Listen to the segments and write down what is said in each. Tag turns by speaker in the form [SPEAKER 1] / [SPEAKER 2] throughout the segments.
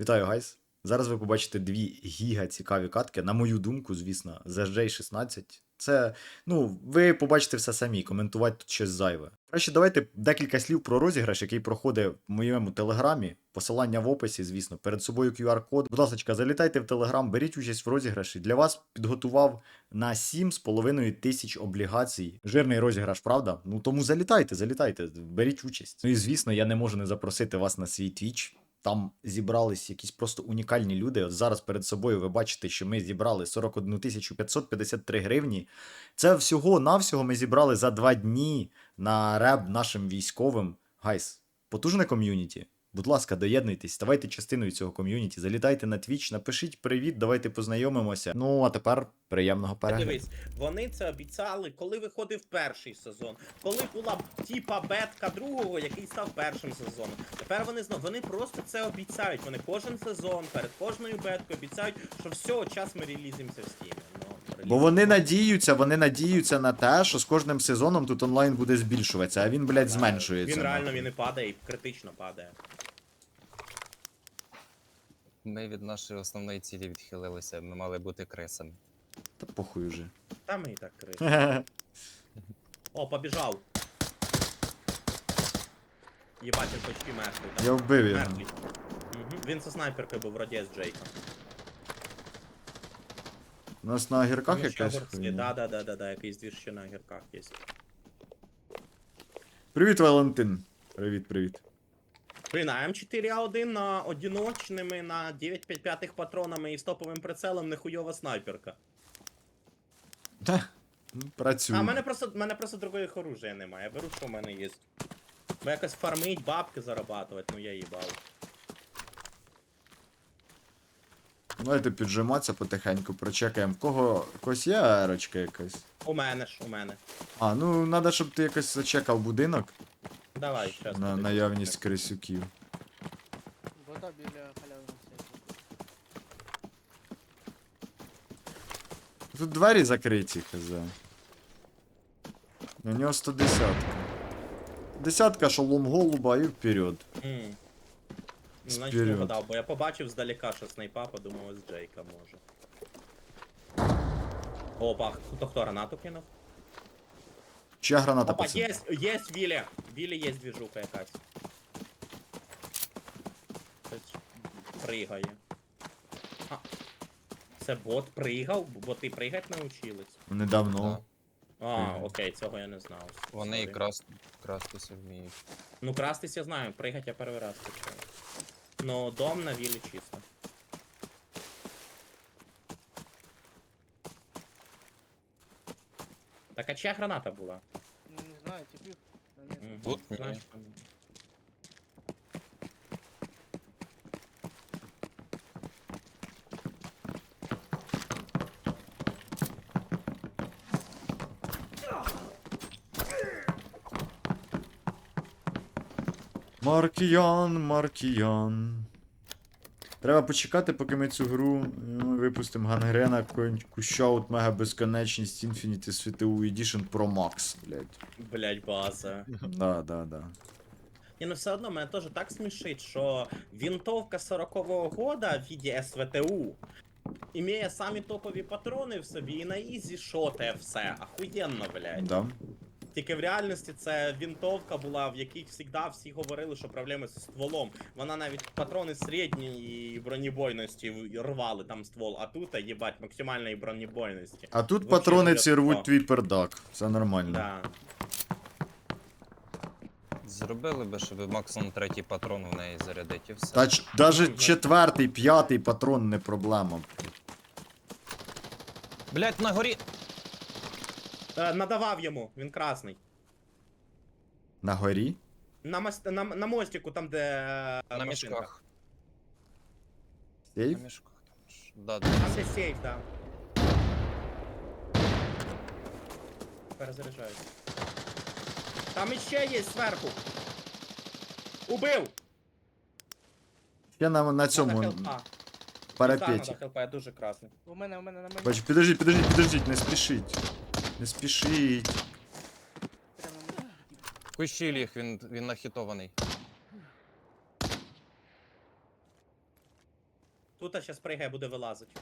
[SPEAKER 1] Вітаю, гайс. Зараз ви побачите дві гіга цікаві катки. На мою думку, звісно, з SJ16. Це, ну, ви побачите все самі, коментувати тут щось зайве. Краще давайте декілька слів про розіграш, який проходить в моєму телеграмі. Посилання в описі, звісно, перед собою QR-код. Будь ласка, залітайте в телеграм, беріть участь в розіграші. Для вас підготував на 7,5 тисяч облігацій. Жирний розіграш, правда? Ну тому залітайте, залітайте, беріть участь. Ну і звісно, я не можу не запросити вас на свій твіч. Там зібрались якісь просто унікальні люди. От зараз перед собою ви бачите, що ми зібрали 41 553 гривні. Це всього-навсього ми зібрали за два дні на реб нашим військовим. Гайс, потужне ком'юніті. Будь ласка, доєднуйтесь, ставайте частиною цього ком'юніті, залітайте на твіч, напишіть привіт, давайте познайомимося. Ну а тепер приємного перегляду.
[SPEAKER 2] Дивись, вони це обіцяли, коли виходив перший сезон, коли була типа бетка другого, який став першим сезоном. Тепер вони знов вони просто це обіцяють. Вони кожен сезон перед кожною беткою обіцяють, що все, час ми релізимося в стімі. Ну,
[SPEAKER 1] Бо вони надіються, вони надіються на те, що з кожним сезоном тут онлайн буде збільшуватися, а він, блядь, зменшується.
[SPEAKER 2] Він реально він і падає, і критично падає.
[SPEAKER 3] Ми від нашої основної цілі відхилилися, ми мали бути крисами.
[SPEAKER 1] Та похуй уже.
[SPEAKER 2] Та ми і так крит. О, побіжав. Єбать, він почти мертвий.
[SPEAKER 1] Я вбив його.
[SPEAKER 2] Мертвий. Мгм. Він со снайперкою був вроді з Джейка.
[SPEAKER 1] У нас на огірках
[SPEAKER 2] Ну,
[SPEAKER 1] якась. хуйня.
[SPEAKER 2] Да, да, да, да, да, якийсь двір ще на огірках є.
[SPEAKER 1] Привіт, Валентин. Привіт, привіт.
[SPEAKER 2] Блін, а М4А1 на одиночними на 955 патронами і стоповим прицелом нехуйова снайперка.
[SPEAKER 1] Та, ну, Працюю.
[SPEAKER 2] А в мене просто, в мене просто других оружия немає. Я беру, що в мене є. Бо якось фармить, бабки зарабатувати, ну я їбав.
[SPEAKER 1] Давайте піджиматися потихеньку, прочекаємо. В кого в когось є аерочка якась?
[SPEAKER 2] У мене ж, у мене.
[SPEAKER 1] А, ну треба, щоб ти якось зачекав будинок
[SPEAKER 2] Давай, щас.
[SPEAKER 1] на
[SPEAKER 2] подивимось.
[SPEAKER 1] наявність крисюків.
[SPEAKER 4] Вода біля халявного сейфу.
[SPEAKER 1] Тут двері закриті, хз. У нього 110. Десятка шолом голуба і вперед.
[SPEAKER 2] М. Ну, значить,
[SPEAKER 1] Вперед.
[SPEAKER 2] не вгадав, бо я побачив здалека, що снайпа, подумав, з Джейка може. Опа, хто хто гранату кинув?
[SPEAKER 1] Чия граната
[SPEAKER 2] Опа,
[SPEAKER 1] пацан?
[SPEAKER 2] є, є Вілі. Вілі є двіжуха якась. Хтось Пригає. А. Це бот пригав? Боти пригать навчились?
[SPEAKER 1] Недавно.
[SPEAKER 2] А, окей, цього я не знав.
[SPEAKER 3] Вони і
[SPEAKER 2] Sorry.
[SPEAKER 3] крас... крастися вміють.
[SPEAKER 2] Ну, крастись я знаю, пригать я перший раз почав. Ну, дом на вілі чисто. Так, а чия граната була?
[SPEAKER 4] Ну, не знаю, типів. Та ні.
[SPEAKER 2] Мгм,
[SPEAKER 3] Тут ні.
[SPEAKER 2] знаєш, там-
[SPEAKER 1] Маркіян, Маркіян. Треба почекати, поки ми цю гру ну, випустимо Гангрена, Кущаут, Мега Безконечність, Infinity SVTU Edition Pro Max, блядь.
[SPEAKER 2] Блять, база.
[SPEAKER 1] Да, да, да.
[SPEAKER 2] Ні, ну все одно мене теж так смішить, що винтовка 40-го года в віді СВТУ імеє самі топові патрони в собі і на ізі шотає все. Ахуєнно, блядь.
[SPEAKER 1] Да.
[SPEAKER 2] Тільки в реальності це вінтовка була, в якій завжди всі говорили, що проблеми зі стволом. Вона навіть патрони середньої бронебойності рвали там ствол, а тут, їбать, максимальної бронебойності.
[SPEAKER 1] А тут
[SPEAKER 2] Вообще
[SPEAKER 1] патрони ці рвуть твій пердак. Все нормально.
[SPEAKER 2] Да.
[SPEAKER 3] Зробили би, щоб максимум третій патрон в неї зарядити і все.
[SPEAKER 1] Та ч, даже четвертий, п'ятий патрон не проблема.
[SPEAKER 3] Блять, на горі!
[SPEAKER 2] Е, надавав йому, він красний.
[SPEAKER 1] На горі?
[SPEAKER 2] На, мос... на, на мостику, там, де. е,
[SPEAKER 3] На
[SPEAKER 2] машинка.
[SPEAKER 3] мішках.
[SPEAKER 1] Сейф?
[SPEAKER 3] На мішках там ж. Да, да.
[SPEAKER 2] Там де сейф, да. Перезаряджаюсь. Там іще є зверху. Убив!
[SPEAKER 1] Я на, на цьому
[SPEAKER 2] Надо хелпа.
[SPEAKER 1] парапеті.
[SPEAKER 2] Надо хелпа, я дуже красний.
[SPEAKER 4] У мене, у мене на мене.
[SPEAKER 1] Бач, підождіть, підождіть, підождіть, не спішіть. Не спішіть.
[SPEAKER 3] Кущі ліг, він, він нахітований.
[SPEAKER 2] Тут зараз пригає, буде вилазити.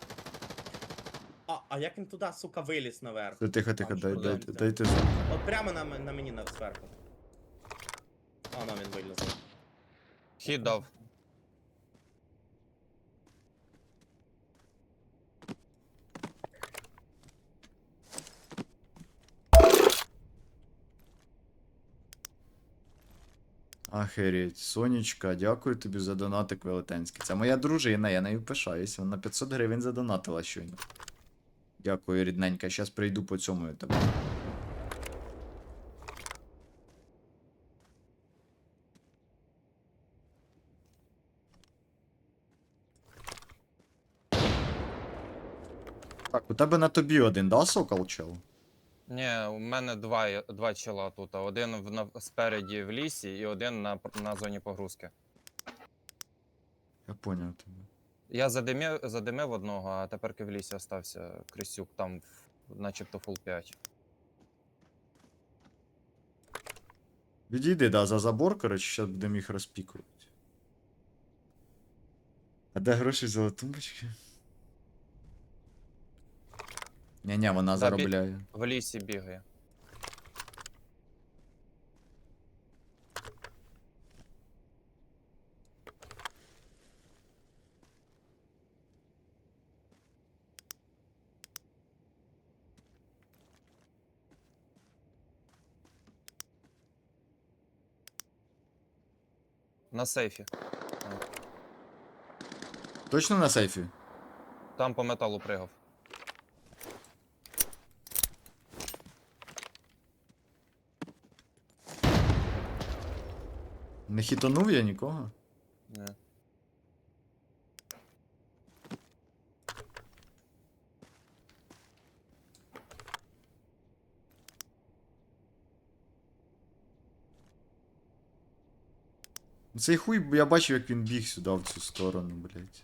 [SPEAKER 2] А, а як він туди, сука, виліз наверх?
[SPEAKER 1] Ти Тихо, тихо,
[SPEAKER 2] А,
[SPEAKER 1] дай,
[SPEAKER 2] що
[SPEAKER 1] дай, дайте звук.
[SPEAKER 2] От прямо на, м- на мені на зверху. А, ну він виліз.
[SPEAKER 3] Хід дав.
[SPEAKER 1] Охереть, Сонечка, дякую тобі за донатик велетенський. Це моя дружина, я нею пишаюсь. Вона 500 гривень задонатила щойно. Дякую, рідненька. Щас прийду по цьому тебе. Так, у тебе на тобі один, да, сокол чел?
[SPEAKER 3] Ні, у мене два, два чола тут. Один в, на, спереді в лісі і один на, на зоні погрузки.
[SPEAKER 1] Я поняв тебе.
[SPEAKER 3] Я задимив, задимив одного, а тепер в лісі остався Крисюк, там начебто фул 5.
[SPEAKER 1] Відійди, да, за забор, коротше, зараз будемо їх розпікувати. А де гроші взяли тумбочки? Ні-ні, вона
[SPEAKER 3] бі-
[SPEAKER 1] заробляє.
[SPEAKER 3] В лісі бігає. На сейфі.
[SPEAKER 1] Точно на сейфі?
[SPEAKER 3] Там по металу пригав.
[SPEAKER 1] Не хітонув я нікого?
[SPEAKER 3] Ні.
[SPEAKER 1] Цей хуй, я бачив, як він біг сюди, в цю сторону, блядь.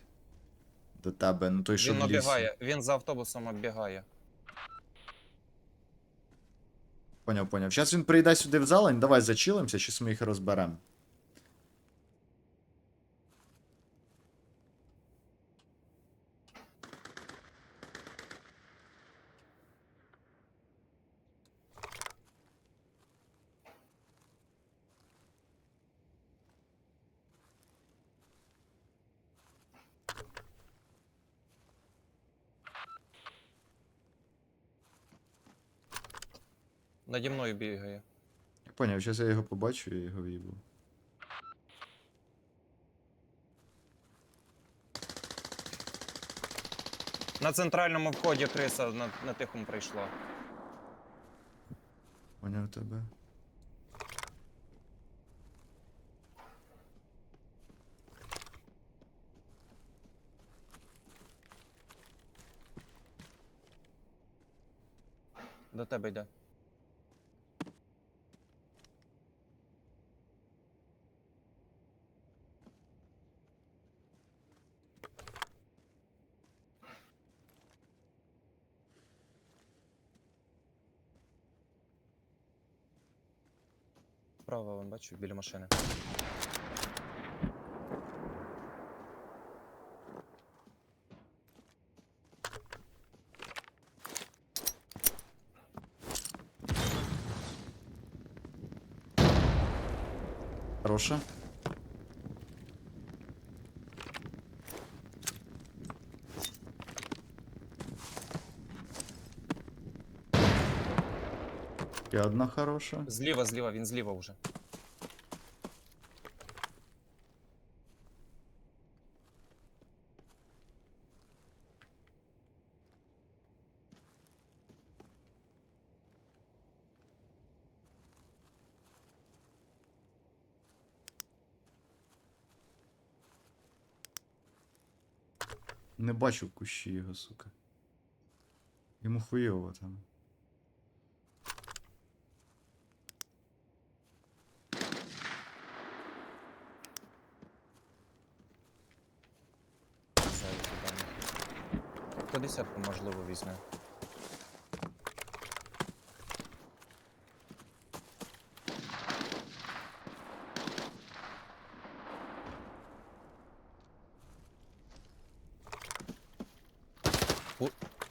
[SPEAKER 1] До тебе, ну той, що
[SPEAKER 3] Він
[SPEAKER 1] в лісі.
[SPEAKER 3] оббігає, він за автобусом оббігає.
[SPEAKER 1] Поняв, поняв. Зараз він прийде сюди в зелень, давай зачилимося, щось ми їх розберемо.
[SPEAKER 3] Наді мною бігає.
[SPEAKER 1] Я поняв, зараз я його побачу, я його в'їбу.
[SPEAKER 3] На центральному вході криса на, на тихому прийшла.
[SPEAKER 1] Поняв тебе.
[SPEAKER 3] До тебе йде. Справа, вон бачу, біля машини.
[SPEAKER 1] Хороша. І одна хороша.
[SPEAKER 3] Зліва, зліва, він зліва вже.
[SPEAKER 1] Не бачу кущі його, сука. Йому хуйово там.
[SPEAKER 3] Хто десятку можливо візьме.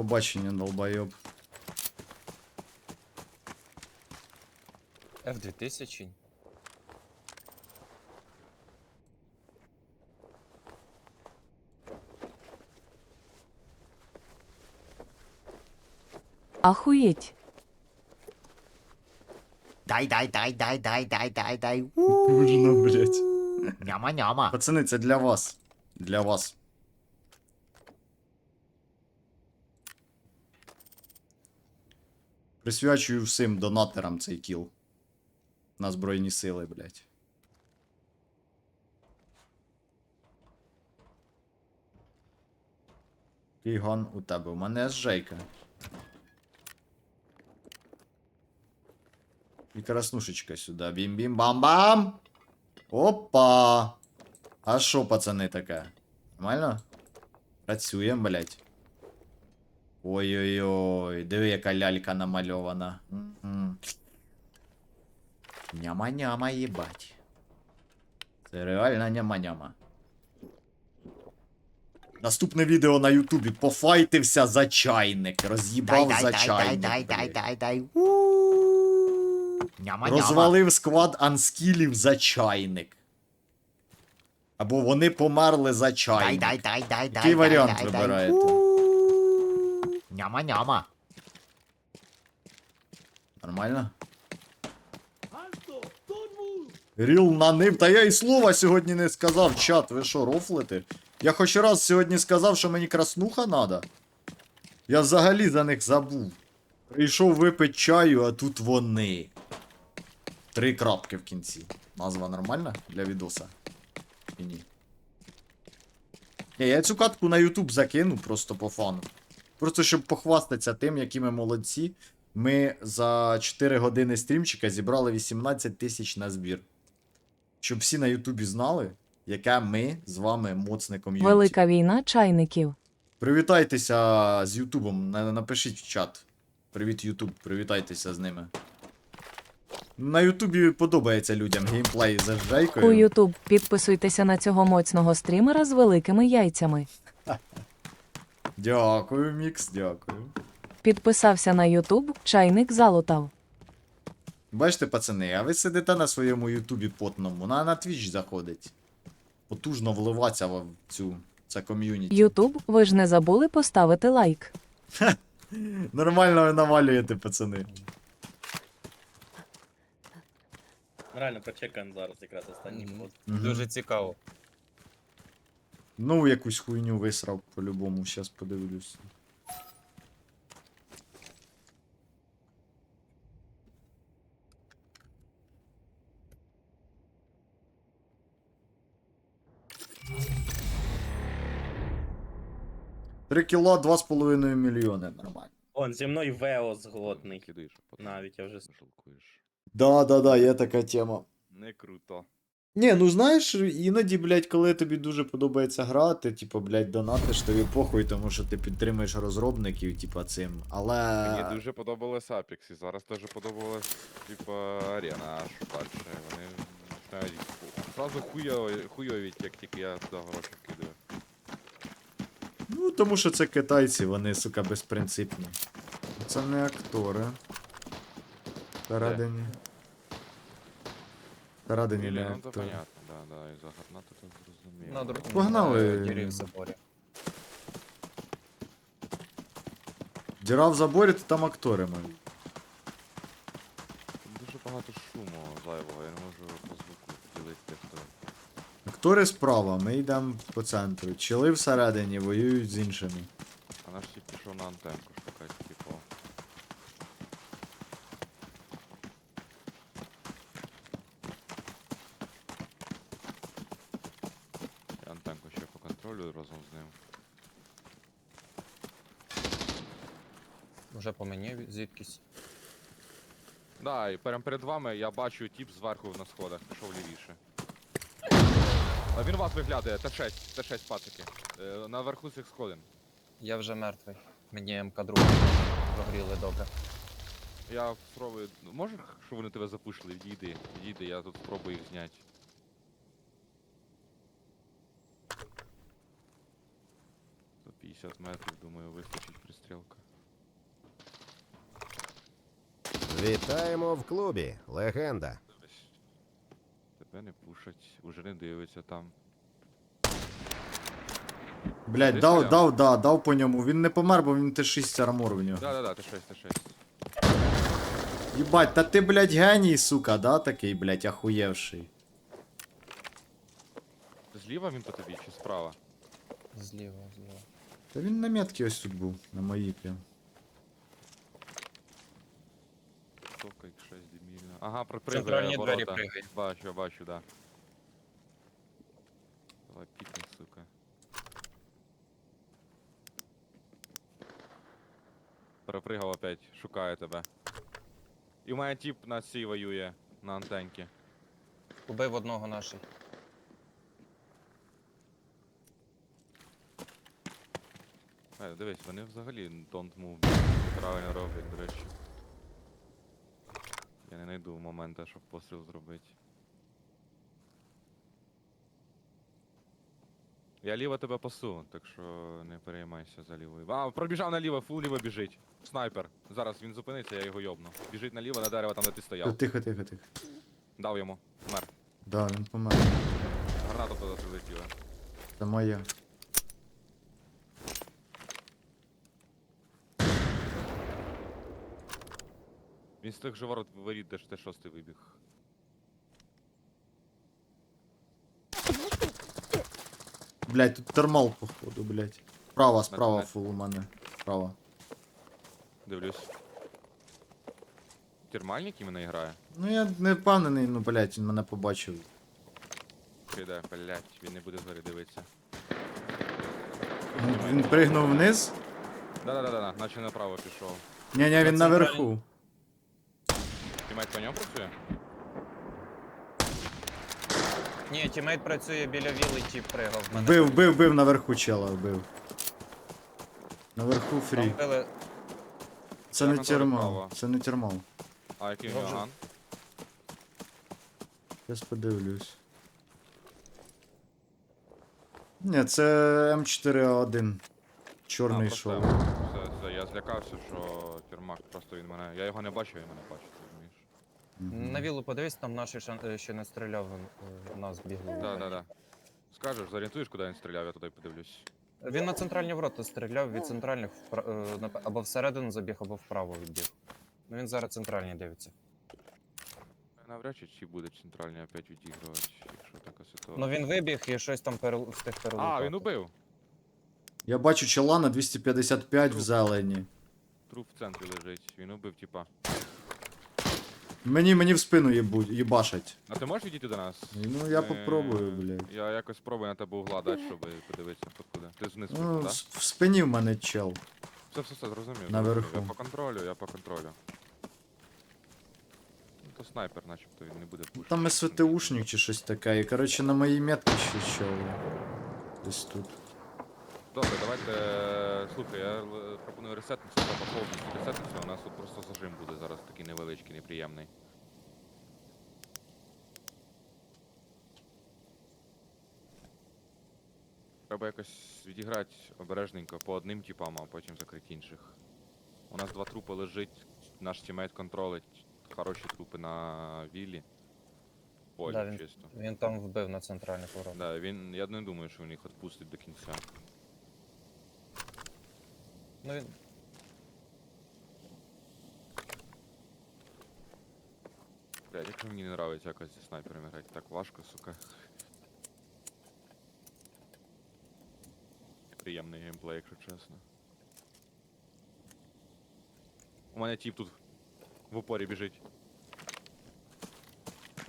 [SPEAKER 1] побачення, долбойоб.
[SPEAKER 3] F2000.
[SPEAKER 5] Ахуєть.
[SPEAKER 6] Дай, дай, дай, дай, дай, дай, дай, дай.
[SPEAKER 1] Курно, блять.
[SPEAKER 6] Няма, няма.
[SPEAKER 1] Пацани, це для вас. Для вас. Присвячую всім донатерам цей кіл. На Збройні сили, блять. Кіган у тебе. У мене жейка. І краснушечка сюди. Бім-бім-бам-бам! Опа! А що, пацани, таке? Нормально? Працюємо, блять. Ой-ой-ой, диви, яка лялька намальована. Няма-няма, їбать. Це реально няма-няма. Наступне відео на Ютубі. Пофайтився за чайник. Роз'їбав
[SPEAKER 6] дай,
[SPEAKER 1] за
[SPEAKER 6] дай, дай,
[SPEAKER 1] чайник.
[SPEAKER 6] дай, дай, дай, дай. Няма.
[SPEAKER 1] Розвалив склад анскілів за чайник. Або вони померли за чайник.
[SPEAKER 6] дай, дай, дай, дай.
[SPEAKER 1] Який
[SPEAKER 6] дай,
[SPEAKER 1] варіант
[SPEAKER 6] дай, дай.
[SPEAKER 1] вибираєте?
[SPEAKER 6] У. Няма, няма.
[SPEAKER 1] Нормально? Ріл нанив. Та я й слова сьогодні не сказав, чат, ви що, рофлите? Я хоч раз сьогодні сказав, що мені краснуха надо. Я взагалі за них забув. Прийшов випити чаю, а тут вони. Три крапки в кінці. Назва нормальна для відоса? І ні. Ні, я цю катку на YouTube закину просто по фану. Просто щоб похвастатися тим, які ми молодці. Ми за 4 години стрімчика зібрали 18 тисяч на збір. Щоб всі на Ютубі знали, яке ми з вами моцне ком'юніті.
[SPEAKER 5] Велика війна чайників.
[SPEAKER 1] Привітайтеся з Ютубом, на- напишіть в чат. Привіт, Ютуб, привітайтеся з ними. На Ютубі подобається людям геймплей за
[SPEAKER 5] У Ютуб підписуйтеся на цього моцного стрімера з великими яйцями.
[SPEAKER 1] Дякую, Мікс, дякую.
[SPEAKER 5] Підписався на Ютуб, чайник залутав.
[SPEAKER 1] Бачите, пацани, а ви сидите на своєму Ютубі потному, на, на Twitch заходить. Потужно вливатися в цю це ком'юніті.
[SPEAKER 5] Ютуб, ви ж не забули поставити лайк.
[SPEAKER 1] Нормально ви навалюєте, пацани.
[SPEAKER 2] Реально прочекаємо зараз якраз останній ход.
[SPEAKER 3] Дуже цікаво.
[SPEAKER 1] Ну, якусь хуйню висрав по-любому, щас подивлюсь. Три кіла, два з половиною мільйони, нормально.
[SPEAKER 2] Он зі мною Вео згодний.
[SPEAKER 7] Кидаєш, а потім
[SPEAKER 2] Навіть я вже
[SPEAKER 7] жалкуєш.
[SPEAKER 1] Да, да, да, є така тема.
[SPEAKER 7] Не круто.
[SPEAKER 1] Ні, ну знаєш, іноді, блядь, коли тобі дуже подобається гра, ти, типу, блядь, донатиш, тобі похуй, тому що ти підтримуєш розробників, типу, цим. Але.
[SPEAKER 7] Мені дуже подобалось Apex, і зараз теж подобалось, типа, арена, а що далі. Вони починають зразу хуйові, хуйові, як тільки я туди гроші вкидаю.
[SPEAKER 1] Ну, тому що це китайці, вони, сука, безпринципні. Це не актори. Всередині. Всередині не
[SPEAKER 7] Ну, це
[SPEAKER 1] актори.
[SPEAKER 7] понятно, да, да, і за гарнату то зрозуміло.
[SPEAKER 3] На другому
[SPEAKER 1] Погнали.
[SPEAKER 3] е, дірі в заборі.
[SPEAKER 1] Діра в заборі, то там актори мають.
[SPEAKER 7] Тут Дуже багато шуму зайвого, я не можу по звуку ділити, хто.
[SPEAKER 1] Актори справа, ми йдемо по центру. Чили всередині, воюють з іншими.
[SPEAKER 7] А наш тип пішов на антенку шукати, типу. Контролю разом з ним.
[SPEAKER 3] Вже по мені від- звідкись.
[SPEAKER 7] Да, і прямо перед вами я бачу тіп зверху на сходах, пішов лівіше. А він вас виглядає, Т6, Т6 пацики. Е, наверху цих сходин.
[SPEAKER 3] Я вже мертвий. Мені МК-2 прогріли добре.
[SPEAKER 7] Я спробую. ну, Можеш, що вони тебе запушили? Відійди, відійди, я тут спробую їх зняти. За 50 метрів, думаю, вистачить пристрілка.
[SPEAKER 8] Вітаємо в клубі. Легенда.
[SPEAKER 7] Тебе не пушать, уже не дивиться там.
[SPEAKER 1] Блять,
[SPEAKER 7] Десь
[SPEAKER 1] дав,
[SPEAKER 7] прям.
[SPEAKER 1] дав, да, дав по ньому. Він не помер, бо він Т6 армор в нього.
[SPEAKER 7] Да-да-да, Т6, Т6.
[SPEAKER 1] Єбать, та ти, блять, геній, сука, да, такий, блять, ахуєвший.
[SPEAKER 7] Зліва він по тобі чи справа?
[SPEAKER 3] Зліва, зліва.
[SPEAKER 1] Та він на метці ось тут був, на моїй прям.
[SPEAKER 7] Товка X6 дебільна. Ага,
[SPEAKER 3] Центральні
[SPEAKER 7] припригає
[SPEAKER 3] двері
[SPEAKER 7] ворота.
[SPEAKER 3] пригай.
[SPEAKER 7] Бачу, бачу, да. Давай, пікни, сука. Перепригав опять, шукає тебе. І у мене тіп на цій воює, на антенці.
[SPEAKER 3] Убив одного наший.
[SPEAKER 7] Е, дивись, вони взагалі don't move. Правильно роблять, до речі. Я не знайду момента, щоб постріл зробити. Я ліво тебе пасу, так що не переймайся за лівою. А, пробіжав наліво, фул ліво біжить. Снайпер. Зараз він зупиниться, я його йобну. Біжить наліво на дерево, там де ти стояв.
[SPEAKER 1] Тихо, тихо, тихо.
[SPEAKER 7] Дав йому. Мер.
[SPEAKER 1] Да, він помер.
[SPEAKER 7] Граната туди прилетіла.
[SPEAKER 1] Це моя.
[SPEAKER 7] Він з тих же ворот воріт, де ж те шостий вибіг.
[SPEAKER 1] Блять, тут термал, походу, блять. Справа, справа, фул у мене. Справа.
[SPEAKER 7] Дивлюсь. Термальник іменно грає?
[SPEAKER 1] Ну я не впевнений, ну блять, він мене побачив.
[SPEAKER 7] Киде, блять, він не буде згори дивитися.
[SPEAKER 1] Він, він пригнув вниз?
[SPEAKER 7] Да-да-да, наче направо пішов.
[SPEAKER 1] Ні, ні, він
[SPEAKER 3] На
[SPEAKER 1] наверху.
[SPEAKER 7] Тімейт по ньому працює?
[SPEAKER 3] Ні, тімейт працює біля віли, тіп пригав. Мене
[SPEAKER 1] Вбив, вбив, вбив наверху чела, вбив. Наверху
[SPEAKER 3] Там
[SPEAKER 1] фрі.
[SPEAKER 3] били
[SPEAKER 1] Це не термал. Це не термал.
[SPEAKER 7] А який в ган?
[SPEAKER 1] Зараз подивлюсь. Ні, це М4А1. Чорний
[SPEAKER 7] А, просто. Все, все, я злякався, що Термак просто він мене. Я його не бачив, він мене?
[SPEAKER 1] Мгм.
[SPEAKER 3] На вілу, подивись, там наш ще, е, ще не стріляв, е, в нас бігли.
[SPEAKER 7] Да, да, да. Скажеш, зорієнтуєш, куди він стріляв, я туди подивлюсь.
[SPEAKER 3] Він на центральні ворота стріляв, від центральних впра- е, нап- або всередину забіг, або вправо відбіг. Ну він зараз центральні дивиться.
[SPEAKER 7] Навряд чи чи буде центральний опять відігрувати, якщо така ситуація.
[SPEAKER 3] Ну він вибіг і щось там перел... встиг перелутати.
[SPEAKER 7] А, він убив.
[SPEAKER 1] Я бачу чола на 255 в зелені.
[SPEAKER 7] Труп в центрі лежить. Він убив, типа.
[SPEAKER 1] Мені, мені в спину їбу, їбашать.
[SPEAKER 7] А ти можеш відійти до нас?
[SPEAKER 1] Ну я
[SPEAKER 7] Е,
[SPEAKER 1] попробую, блядь.
[SPEAKER 7] Я якось спробую на тебе угла дати, щоб подивитися, откуда. Ти вниз
[SPEAKER 1] Ну,
[SPEAKER 7] так?
[SPEAKER 1] С- в спині в мене чел.
[SPEAKER 7] Все, все, все, зрозумів.
[SPEAKER 1] Наверху.
[SPEAKER 7] зрозумів. Я по контролю, я по контролю. Ну, то снайпер, начебто, він не буде пушити.
[SPEAKER 1] Там СВТУшник чи щось таке. І коротше на моїй метці ще чел. Десь тут.
[SPEAKER 7] Добре, давайте. Слухай, я е, пропоную ресетнутися, треба повністю ресетнутися, у нас тут просто зажим буде зараз такий невеличкий, неприємний. Треба якось відіграти обережненько по одним типам, а потім закрити інших. У нас два трупи лежить, наш тімейт контролить хороші трупи на віллі. Полі,
[SPEAKER 3] Да, він-
[SPEAKER 7] чисто.
[SPEAKER 3] Він там вбив на центральних воротах.
[SPEAKER 7] Да, він. Я не думаю, що він їх відпустить до кінця.
[SPEAKER 3] Ну він.
[SPEAKER 7] Блядь, як же мені не нравиться якось зі снайперами грати. Так важко, сука. Приємний геймплей, якщо чесно. У мене тіп тут в упорі біжить.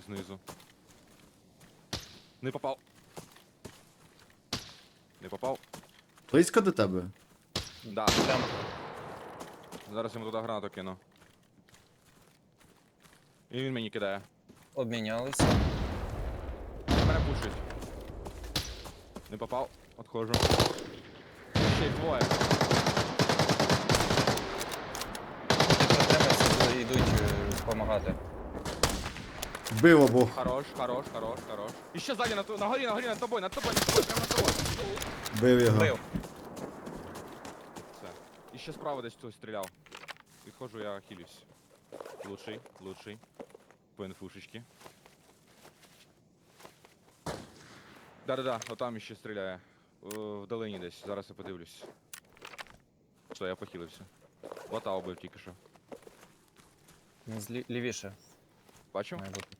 [SPEAKER 7] Знизу. Не попав. Не попав?
[SPEAKER 1] Близько до тебе?
[SPEAKER 7] Да.
[SPEAKER 3] Прям
[SPEAKER 7] Зараз йому туди гранату кину. І він мені кидає.
[SPEAKER 3] обмінялися.
[SPEAKER 7] Мене пушить. Не попав. Отходжу. Ще й двоє.
[SPEAKER 3] Йдуть е, допомагати.
[SPEAKER 1] Вбив обох.
[SPEAKER 7] Хорош, хорош, хорош, хорош. І ще ззаді на, ту- на горі, на горі, над тобою, над тобою, над тобою, прямо над тобою.
[SPEAKER 1] Вбив його.
[SPEAKER 3] Бив.
[SPEAKER 7] Ще справа десь хтось стріляв. Підходжу, я хилюсь. Лучший, лучший. По інфушечки. Да-да-да, отам іще стріляє. О, Вдалині десь, зараз я подивлюсь. Що, я похилився. Бота убив тільки що.
[SPEAKER 3] Злі... лівіше
[SPEAKER 7] Бачив?
[SPEAKER 3] має бути.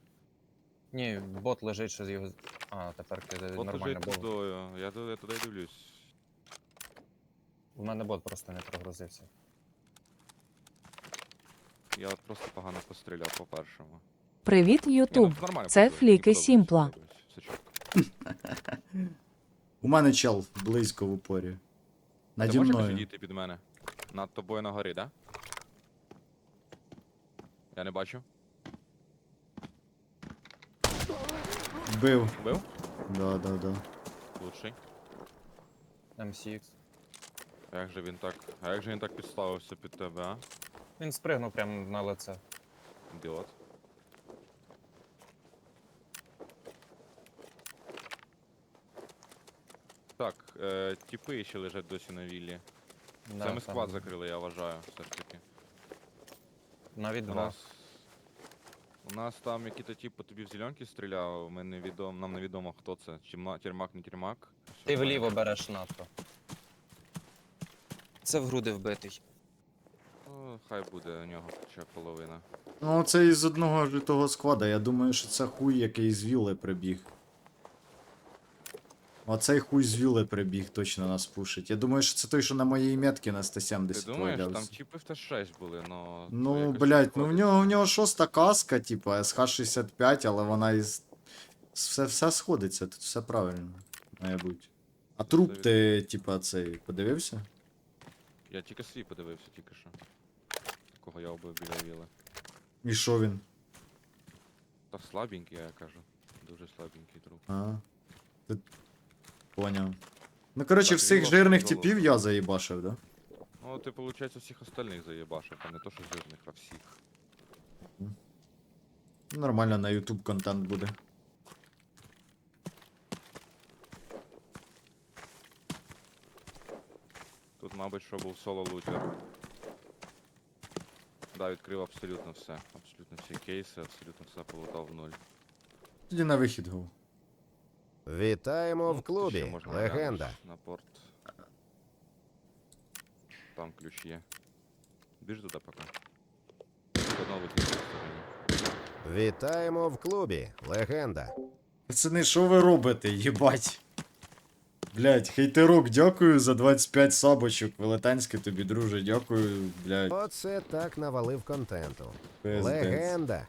[SPEAKER 3] Ні, бот лежить, що з його. А, тепер киде
[SPEAKER 7] От
[SPEAKER 3] нормально
[SPEAKER 7] лежить
[SPEAKER 3] бот.
[SPEAKER 7] туди, я туди, я туди дивлюсь.
[SPEAKER 3] У мене бот просто не прогрузився.
[SPEAKER 7] Я от просто погано постріляв по першому.
[SPEAKER 5] Привіт,
[SPEAKER 7] ну,
[SPEAKER 5] Ютуб. Це фліки Сімпла.
[SPEAKER 1] У мене чел близько в упорі.
[SPEAKER 7] Ти
[SPEAKER 1] Наді
[SPEAKER 7] можеш
[SPEAKER 1] мною.
[SPEAKER 7] сидіти під мене? Над тобою на горі, да? Я не бачу.
[SPEAKER 1] Вбив.
[SPEAKER 7] Вбив?
[SPEAKER 1] Да, да, да.
[SPEAKER 7] Лучший.
[SPEAKER 3] MCX.
[SPEAKER 7] А як же він так. А як же він так підставився під тебе, а?
[SPEAKER 3] Він спригнув прямо на лице.
[SPEAKER 7] Ідіот. Так, е, тіпи ще лежать досі на віллі.
[SPEAKER 3] Да,
[SPEAKER 7] Це ми
[SPEAKER 3] там
[SPEAKER 7] склад закрили, я вважаю, все ж таки.
[SPEAKER 3] Навіть
[SPEAKER 7] У
[SPEAKER 3] два.
[SPEAKER 7] нас. У нас там який-то тип по тобі в зеленки стріляв, ми не відом, нам невідомо хто це. Чи ма- тірмак, не тірмак. Все
[SPEAKER 3] Ти вліво береш надто. Це в груди вбитий.
[SPEAKER 7] О, хай буде у нього хоча половина.
[SPEAKER 1] Ну, це із одного ж того сквада. Я думаю, що це хуй, який з Вілли прибіг. Оцей хуй з Вілли прибіг, точно нас пушить. Я думаю, що це той, що на моїй метці на
[SPEAKER 7] Ти
[SPEAKER 1] 170
[SPEAKER 7] думаєш, там
[SPEAKER 1] валявся.
[SPEAKER 7] чіпи в Т6 були, но. це
[SPEAKER 1] Ну,
[SPEAKER 7] якось
[SPEAKER 1] блять, ну в
[SPEAKER 7] виходить.
[SPEAKER 1] нього в нього шоста каска, типа СХ-65, але вона із. Все, все сходиться, тут все правильно, має бути. А труп ти, типа, цей, подивився?
[SPEAKER 7] Я тільки свій подивився, тільки що. Кого я убив біля віли.
[SPEAKER 1] І що він?
[SPEAKER 7] Та слабенький, я кажу. Дуже слабенький труп.
[SPEAKER 1] А. Ти... Поняв. Ну, коротше,
[SPEAKER 7] Так,
[SPEAKER 1] всіх
[SPEAKER 7] він
[SPEAKER 1] жирних типів я заїбашив, да?
[SPEAKER 7] Ну, ти, виходить, всіх остальних заєбашив, а не то, що жирних, а всіх.
[SPEAKER 1] Нормально на YouTube контент буде.
[SPEAKER 7] Мабуть, що був соло лутер. Да, відкрив абсолютно все. Абсолютно всі кейси, абсолютно все полутав в нуль.
[SPEAKER 1] Тоді на вихід гов.
[SPEAKER 8] Вітаємо
[SPEAKER 7] Ну,
[SPEAKER 8] в клубі.
[SPEAKER 7] можна
[SPEAKER 8] Легенда.
[SPEAKER 7] глянути На порт. Там ключ є. Біж туди поки. Тут одного вихід.
[SPEAKER 8] Вітаємо в клубі. Легенда.
[SPEAKER 1] Пацани, що ви робите, їбать? Блять, хейтерок, дякую за 25 сабочок. Велетенське тобі, друже, дякую, блять.
[SPEAKER 8] Оце так навалив контенту.
[SPEAKER 1] Пиздець.
[SPEAKER 8] Легенда.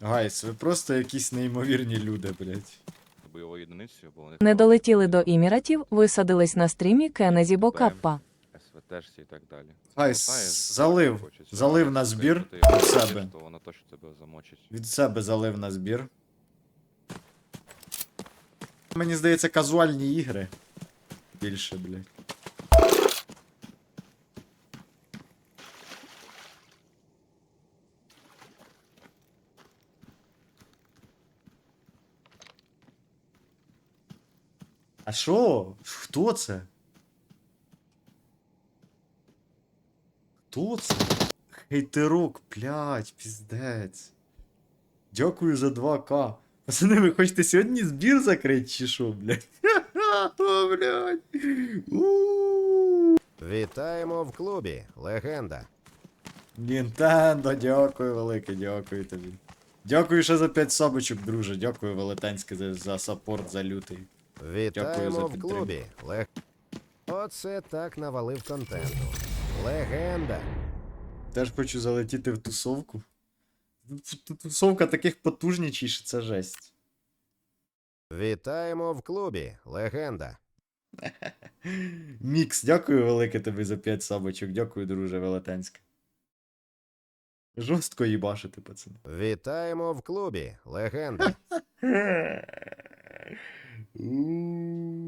[SPEAKER 1] Гайс, ви просто якісь неймовірні люди, блять.
[SPEAKER 7] Бойовою одиницею, бо вони
[SPEAKER 5] Не долетіли до іміратів, висадились на стрімі Кенезі Бокаппа.
[SPEAKER 7] СВТшці і так далі.
[SPEAKER 1] Гайс,
[SPEAKER 7] Хватає,
[SPEAKER 1] залив. Залив на збір
[SPEAKER 7] ти
[SPEAKER 1] від себе.
[SPEAKER 7] То воно точно тебе замочить.
[SPEAKER 1] Від себе залив на збір. Мені здається, казуальні ігри. Більше, блять. А що? Хто це? Хто це? Хейтерок, блядь, піздець. Дякую за 2К. Пацани, ви хочете сьогодні збір закрити чи що, блядь? О, блядь.
[SPEAKER 8] Вітаємо в клубі. Легенда.
[SPEAKER 1] Нінтендо, дякую, велике, дякую тобі. Дякую ще за 5 сабочок, друже. Дякую велетенське за, за саппорт, за лютий.
[SPEAKER 8] Вітаємо
[SPEAKER 1] за
[SPEAKER 8] в клубі. Лег... Оце так навалив контенту. Легенда.
[SPEAKER 1] Теж хочу залетіти в тусовку. Тусовка таких потужнічий, що це жесть.
[SPEAKER 8] Вітаємо в клубі. Легенда.
[SPEAKER 1] Мікс, дякую велике тобі за 5 сабочок. Дякую, друже Велетенське. Жорстко їбашити, пацани.
[SPEAKER 8] Вітаємо в клубі. Легенда.